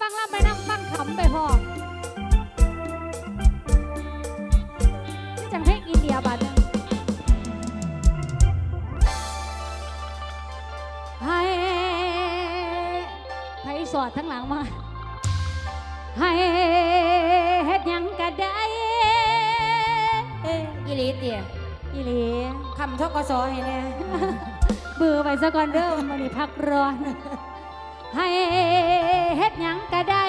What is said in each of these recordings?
ฟังล่ำไปนั่งฟังขำไปพอจังเพลงอินเดียบัดให้ให้สอดทั้งหลังมา ให้เฮ็ดยังก็ได้อีหลีเตียอีหลีคำทกศให้เนี่เบื่อไปซะก่อนเด้อมันนี่พักร้อน ให้เฮ็ดยังก็ได้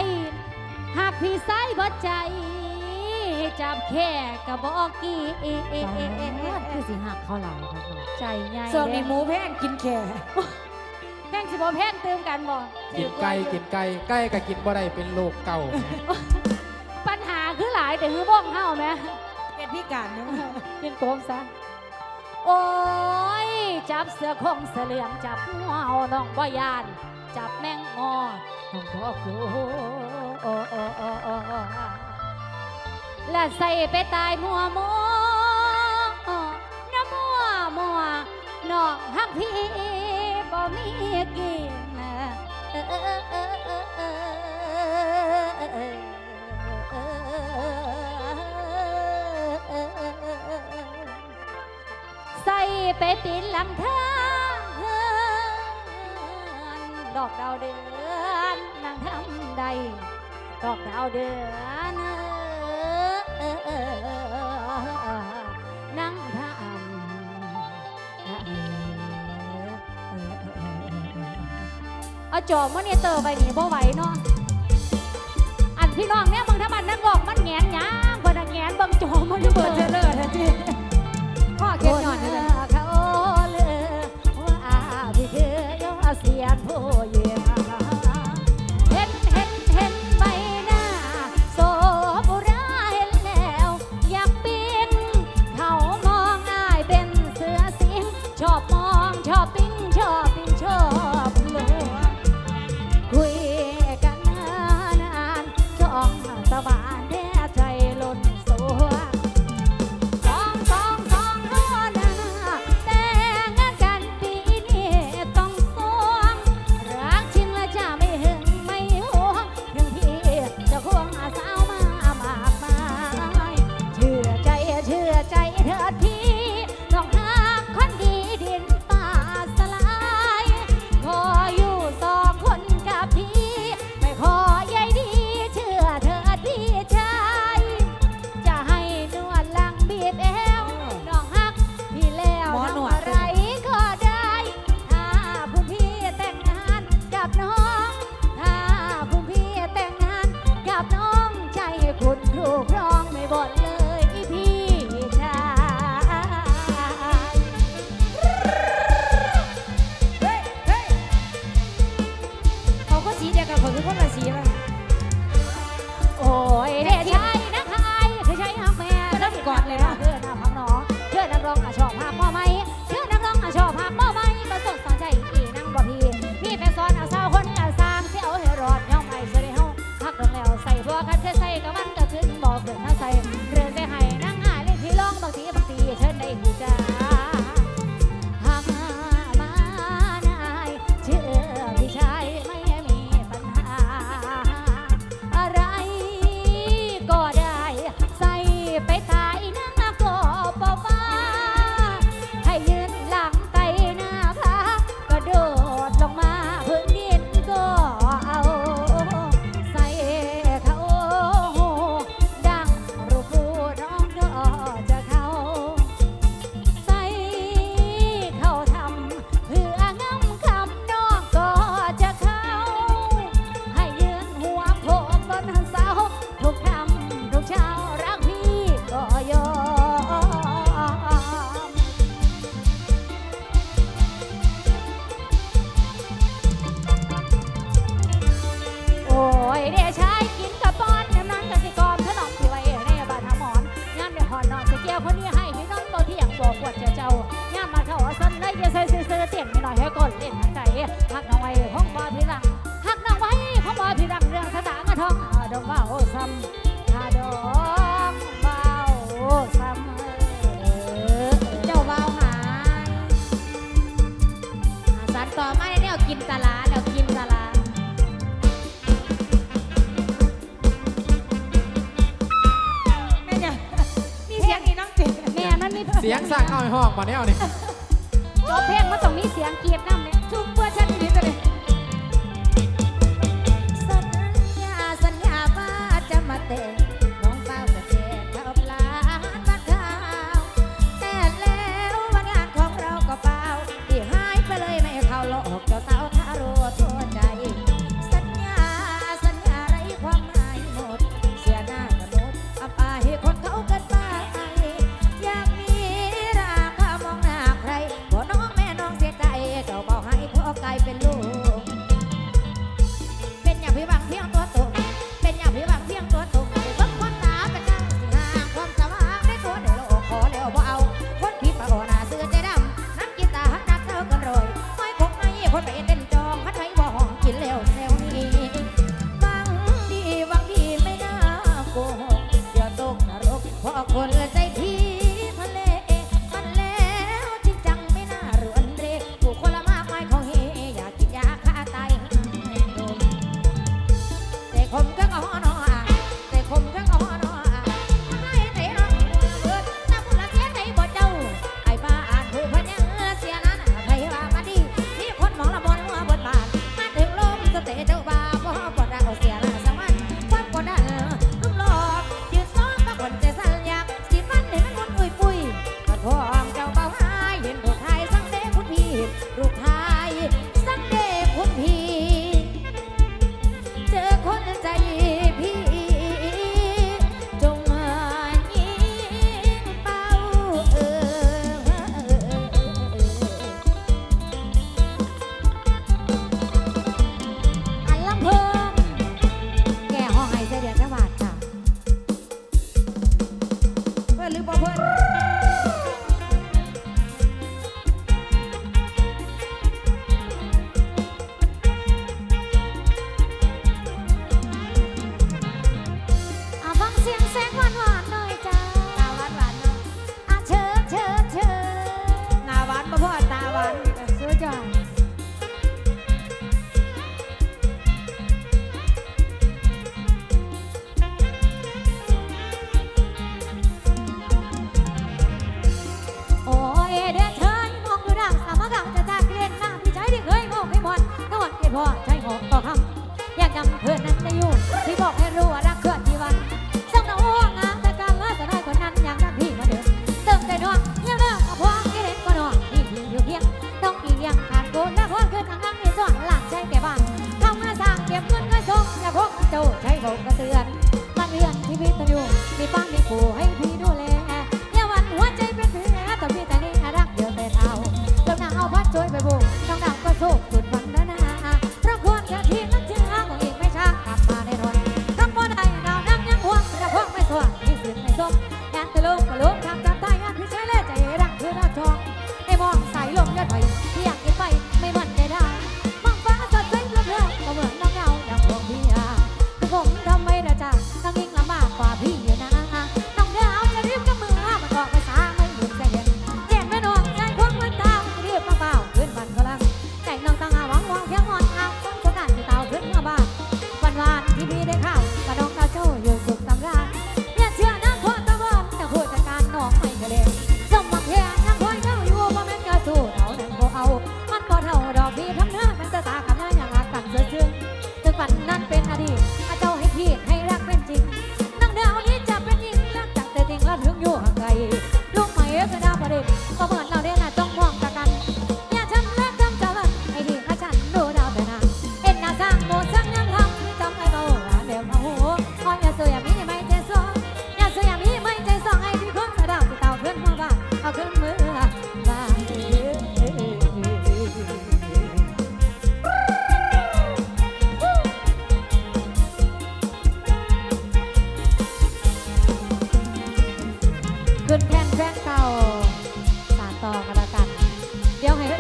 หากพี่สายบัใจ จับแค่กระบอกกี้คือสิหักเขาหลายครับใจใหญ่ส่วนมีหมูแพงกินแค่แพงสิบ่แพงเติมกันบ่กินไก่กินไก่ไก่กับกินบ่ได้เป็นโรคเก่า ปัญหาคือหลายแต่คือบ้องเฮาไหมเป็นพิการเนาะเป็นโกมซะโอ้ย จับเสือคงเสือเหลืองจับหัวน้องบ่ยาน จับแมงงอดน้องบอกโอและใส่ไปตายมัวมัวน้ำมัวมัวนอกหักพี่บ่มีกินใส่ไปปีนหลังเธอ อกดาวเดือนนางทำใดดอกดาวเดือนนางทำเอาจอบมันเนี่ยเตอไปนี่บ่ไหวเนาะอันพี่น้องเนี่ยบางถ้ามันนั่งบอกมันแงนยางบนแงนบางจอมันจะเปิดเจอเลยนะจีพ่อเก็บหน่อยนะ 好，晚安。bora. เสียงสั่งน้อยห้องมาแนวนี่จบเพลงมาตรงนี้เสียงเกียบน้ำเนี่ย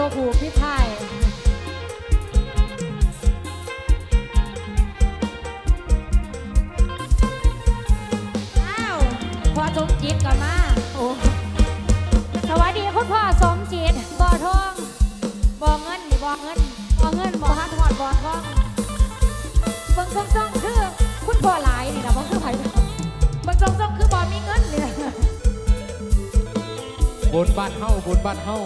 บ่ผูกพี่ชายอ้าวพอสมจิตก็มาโอ้สวัสดีคุณพ่อสมจิตบ่อทองบ่อเงินบ่อเงินบ่อเงินบ่อฮัทฮอดบ่อทองเบิ่งซ่องซ่องคือคุณพ่อหลายนี่นะบ่คือไผเบิ่งซ่องซ่องคือบ่มีเงินนี่นะบนบ้านเฮาบนบ้านเฮา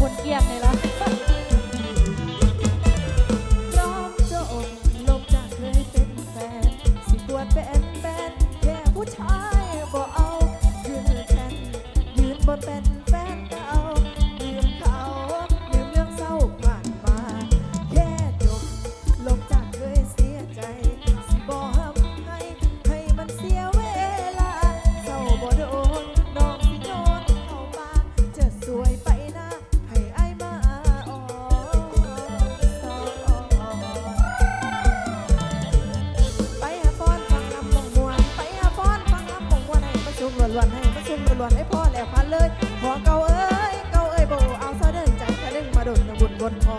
บนเกียงเลยเหรอ ล้วนให้มาซุ่มลวนให้พ่อแล้วพันเลยหัวเก่าเอ้ย เก่าเอ้ยโบเอาซะเดินใจกระดึงมาโดนบุญบนพอ